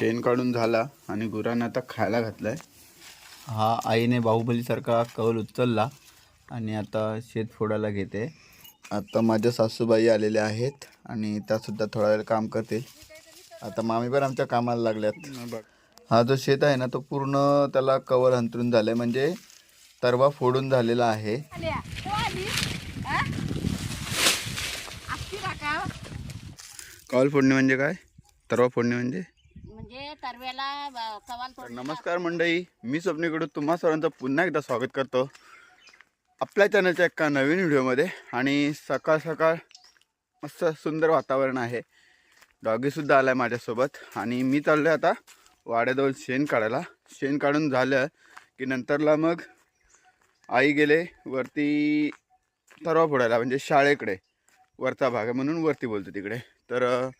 शेण काढून झाला आणि गुरांना आता खायला घातलाय. हा आईने बाहुबलीसारखा कौल उचलला आणि आता शेत फोडायला घेते. आता माझ्या सासूबाई आलेल्या आहेत आणि त्यासुद्धा थोडा वेळ काम करतील. आता मामी पण आमच्या कामाला लागल्यात. हा जो शेत आहे ना तो पूर्ण त्याला कवर अंतरून झालाय. म्हणजे तरवा फोडून झालेला आहे. हो कॉल फोडणे म्हणजे काय? तरवा फोडणे म्हणजे? तरव्याला ब- कवाल तर तोड नमस्कार मंडळी मी स्वप्नीकडून तुम्हा सर्वांचं पुन्हा एकदा स्वागत करतो. आपल्या चॅनलच्या एका नवीन व्हिडिओमध्ये आणि सकाळ सकाळ मस्त सुंदर वातावरण आहे. डॉगीसुद्धा आला आहे माझ्यासोबत आणि मी चाललो आहे आता वाड्याजवळ शेण काढायला. शेण काढून झालं की नंतरला मग आई गेले वरती तरवा फोडायला म्हणजे शाळेकडे वरचा भाग आहे म्हणून वरती बोलतो तिकडे. तर अं,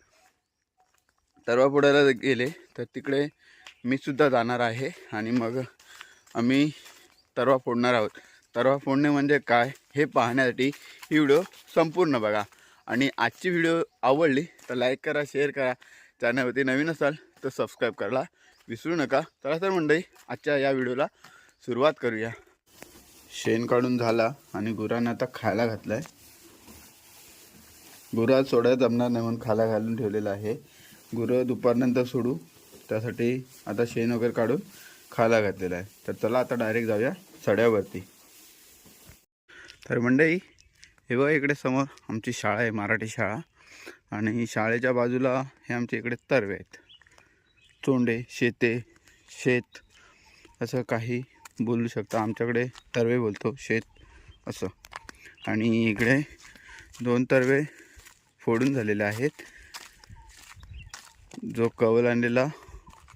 तरवा गेले तर तिकडे मी सुद्धा जाणार आहे आणि मग आम्ही तरवा फोडणार आहोत. तरवा फोडणे म्हणजे काय हे पाहण्यासाठी ही व्हिडिओ संपूर्ण बघा. आणि आजची व्हिडिओ आवडली तर लाईक करा शेअर करा. चॅनलवरती नवीन असाल तर सबस्क्राईब करायला विसरू नका. चला तर मंडळी आजच्या या व्हिडिओला सुरुवात करूया. शेण काढून झाला आणि गुरांना आता खायला घातलं आहे गुरा सोडायला जमणार नाही म्हणून खायला घालून ठेवलेलं आहे. गुरं दुपारनंतर सोडू. त्यासाठी आता शेण वगैरे काढून खायला घातलेलं आहे. तर चला आता डायरेक्ट जाऊया सड्यावरती. तर मंडई हे बघा इकडे समोर आमची शाळा आहे मराठी शाळा. आणि शाळेच्या बाजूला हे आमच्या इकडे तरवे आहेत. चोंडे शेते शेत असं काही बोलू शकता. आमच्याकडे तरवे बोलतो शेत असं. आणि इकडे दोन तरवे फोडून झालेले आहेत. जो कवल आणलेला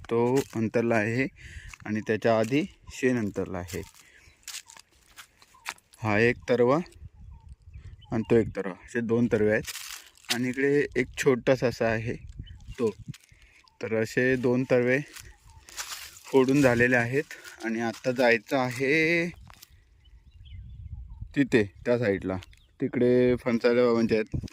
तो अंतरला आहे आणि त्याच्या आधी शेण अंतरला आहे. हा एक तरवा आणि तो एक तरवा. असे दोन तरवे आहेत. आणि इकडे एक छोटासा असा आहे तो. तर असे दोन तरवे फोडून झालेले आहेत आणि आत्ता जायचं आहे तिथे त्या साईडला. तिकडे फणसाला बाबांचे आहेत.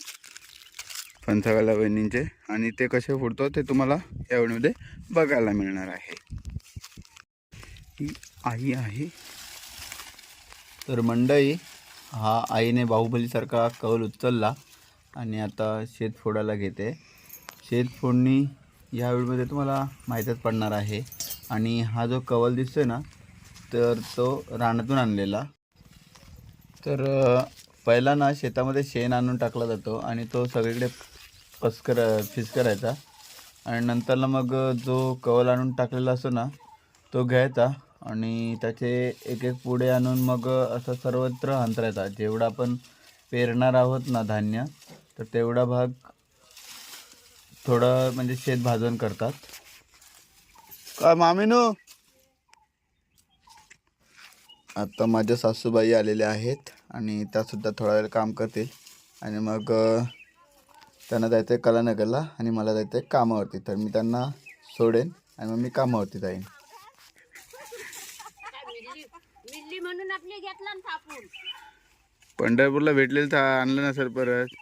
फणसावाला वहिनींचे आणि ते कसे फोडतो ते तुम्हाला या वेळीमध्ये बघायला मिळणार आहे. ही आई आहे. तर मंडई हा आईने बाहुबलीसारखा कौल उचलला आणि आता शेत फोडायला घेते. शेत फोडणी या वेळीमध्ये तुम्हाला माहीतच पडणार आहे. आणि हा जो कवल दिसतोय ना तर तो रानातून आणलेला. तर पहिला ना शेतामध्ये शेण आणून टाकला जातो आणि तो सगळीकडे पस्कर फिसकरायचा आणि नंतरला मग जो कवल आणून टाकलेला असतो ना तो घ्यायचा. आणि त्याचे एक एक पुढे आणून मग असं सर्वत्र अंतरायचा. जेवढा आपण पेरणार आहोत ना धान्य तर तेवढा भाग थोडं म्हणजे शेत भाजून करतात. का मामीनो? आता माझ्या सासूबाई आलेल्या आहेत आणि त्यासुद्धा थोडा वेळ काम करतील. आणि मग त्यांना जायचं आहे कलानगरला आणि मला जायचं आहे कामावरती. तर मी त्यांना सोडेन आणि मग मी कामावरती जाईन. मिल्ली मिल्ली म्हणून आपली घेतला ना थापून. पंढरपूरला भेटलेलं तर आणलं नसेल परत.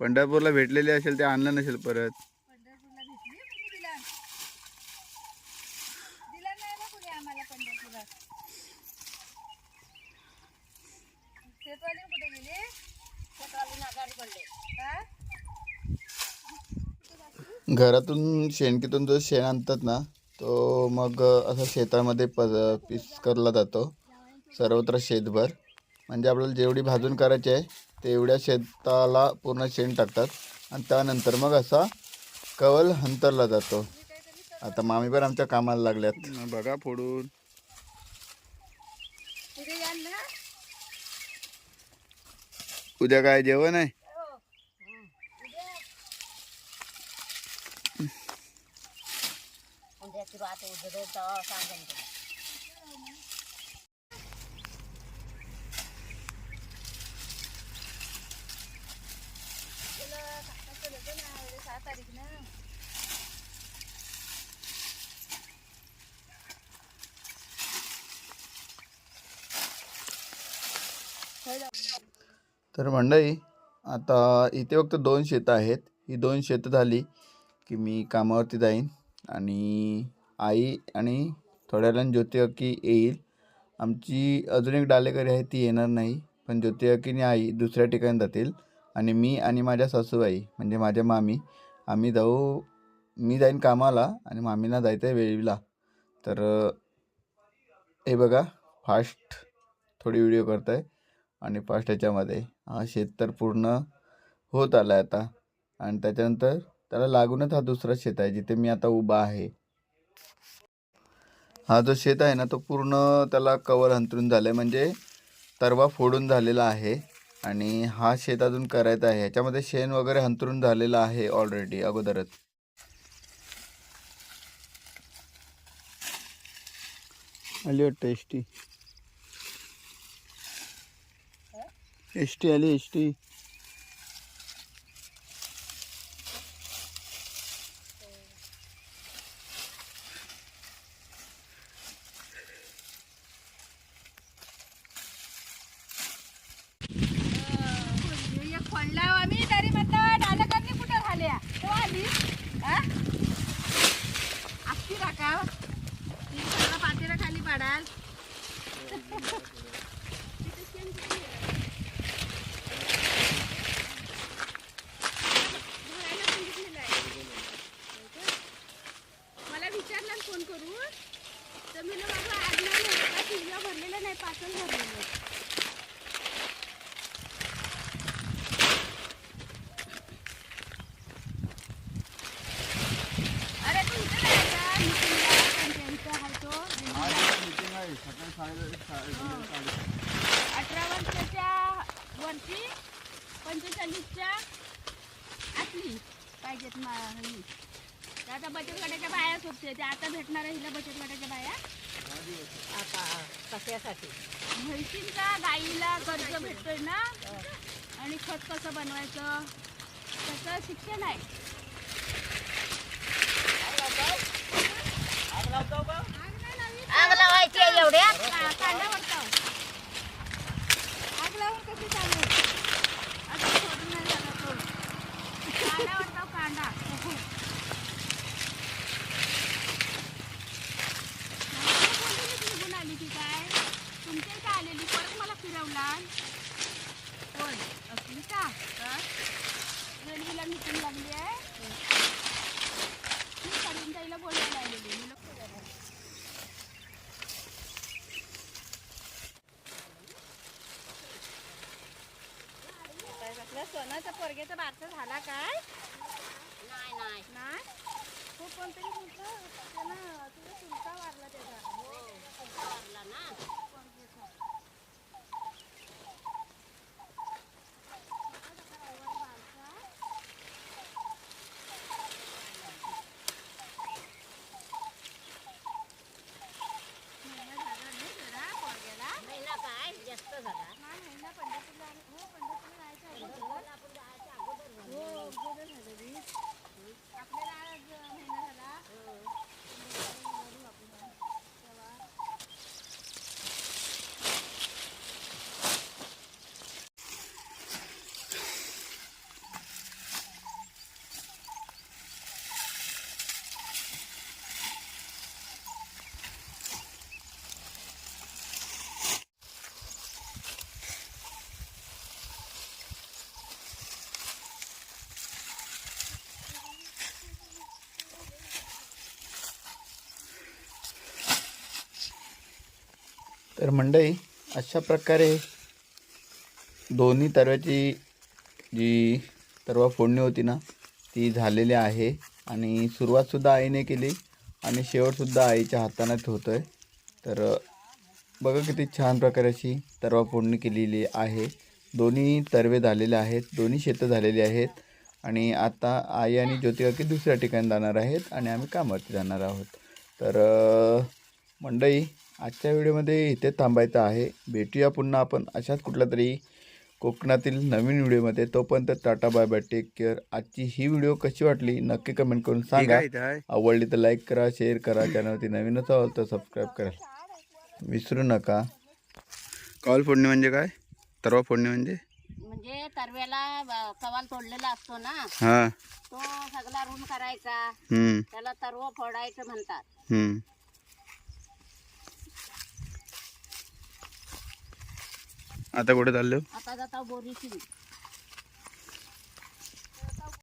पंढरपूरला भेटलेले असेल ते आणलं नसेल परत. पंढरपूरला घरातून शेणकीतून जो शेण आणतात ना तो मग असं शेतामध्ये प पिसकरला जातो. सर्वत्र शेतभर. म्हणजे आपल्याला जेवढी भाजून करायची आहे तेवढ्या शेताला पूर्ण शेण टाकतात. आणि त्यानंतर मग असा कवल हंतरला जातो. आता मामी पण आमच्या कामाला लागल्यात. बघा फोडून. उद्या काय जेवण आहे? उद्या सांगेन तुला. तर मंडळी आता इथे फक्त दोन शेतं आहेत. ही दोन शेतं झाली की मी कामावरती जाईन आणि आई आणि थोड्या वेळानं ज्योती अक्की येईल. आमची अजून एक डालेकरी आहे ती येणार नाही. पण ज्योती आई दुसऱ्या ठिकाणी जातील. आणि मी आणि माझ्या सासूबाई म्हणजे माझ्या मामी आम्ही जाऊ मी जाईन कामाला आणि मामीला जायचं आहे वेळीला. तर हे बघा फास्ट थोडी व्हिडिओ करत आहे आणि फास्ट ह्याच्यामध्ये हा शेत तर पूर्ण होत आला आहे आता. आणि त्याच्यानंतर त्याला लागूनच हा दुसरा शेत आहे जिथे मी आता उभा आहे. हा जो शेत आहे ना तो पूर्ण त्याला कवर अंतरून झालं आहे म्हणजे तरवा फोडून झालेला आहे आणि हा शेत अजून करायचा आहे. ह्याच्यामध्ये शेण वगैरे अंतरून झालेलं आहे ऑलरेडी अगोदरच. आली वाटतं एस टी एस टी आली एस टी एक फोडला आम्ही तरी म्हटलं डालकांनी कुठं झाल्या तो आली हा? आत्ती राका ती सगळं पातेला खाली पाडाल मला विचारला फोन करून तर मी बाबा आज नाही का शिवला भरलेलं नाही पाचच भरलेलं अरे तू इथे जायचा मीटिंगला त्यांच्या इथं आहे तो अठरा वर्षाच्या वरती पंचेचाळीसच्या आतली पाहिजेत मा ही. तर आता बचत गटाच्या बाया होते त्या आता भेटणार आहे हिला बचत गटाच्या बाया. आता कशासाठी? म्हैशींचा गाईला कर्ज भेटतोय ना? आणि खत कसं बनवायचं? त्याचं शिक्षण आहे. आग लावायची आहे एवढ्या का- कांदा वरताव आग लावून कशी चालू आता सोडून नाही झाला तो कांदा वरताव कांदा निघून आली की काय तुमच्या इथं आलेली परत मला फिरवला कोण रेल्वेला मिटिंग लागली आहे मी ताईला बोलायला आलेली मी सोनाचा पोरग्याचा बारसा झाला काय? नाही नाही. नाही? तो कोणतरी म्हटलं त्यानं तुझा चुलता वारला त्याचा. वारला ना महिना झाला नाही जरा पोरग्याला महिना काय जास्त झाला नाही महिना पंढरपूरला आले हो पंढरपूरला जायचं अगोदर आपण जायच्या अगोदर झालं. हो अगोदर झालं रे आपल्याला आज महिना झाला पंढरपूरला निघालो आपण तेव्हा तर मंडळी अशा प्रकारे दोन्ही तरव्याची जी तरवा फोडणी होती ना ती झालेली आहे. आणि सुरुवातसुद्धा आईने केली आणि शेवटसुद्धा आईच्या हातानेच होतो आहे तर बघा किती छान प्रकारे अशी तरवा फोडणी केलेली आहे. दोन्ही तरवे झालेले आहेत दोन्ही शेतं झालेली आहेत. आणि आता आई आणि ज्योतिकाकी दुसऱ्या ठिकाणी जाणार आहेत आणि आम्ही कामावरती जाणार आहोत. तर मंडई आजच्या व्हिडिओमध्ये इथे थांबायचं आहे. भेटूया पुन्हा आपण अशाच कुठल्या तरी कोकणातील नवीन व्हिडिओमध्ये. तोपर्यंत tata bye bye take care आजची ही व्हिडिओ कशी वाटली नक्की कमेंट करून सांगा. आवडली तर लाईक करा शेअर करा. चॅनलवरती नवीनच असाल तर सबस्क्राईब करा. विसरू नका. कॉल फोडणी म्हणजे काय? तरवा फोडणी म्हणजे? म्हणजे तरव्याला कवाल तोडलेला असतो ना हा. तो सगळा रूम करायचा. त्याला तरव फोडायचं म्हणतात. आता कुठे चाललो? आता जाता बोरीची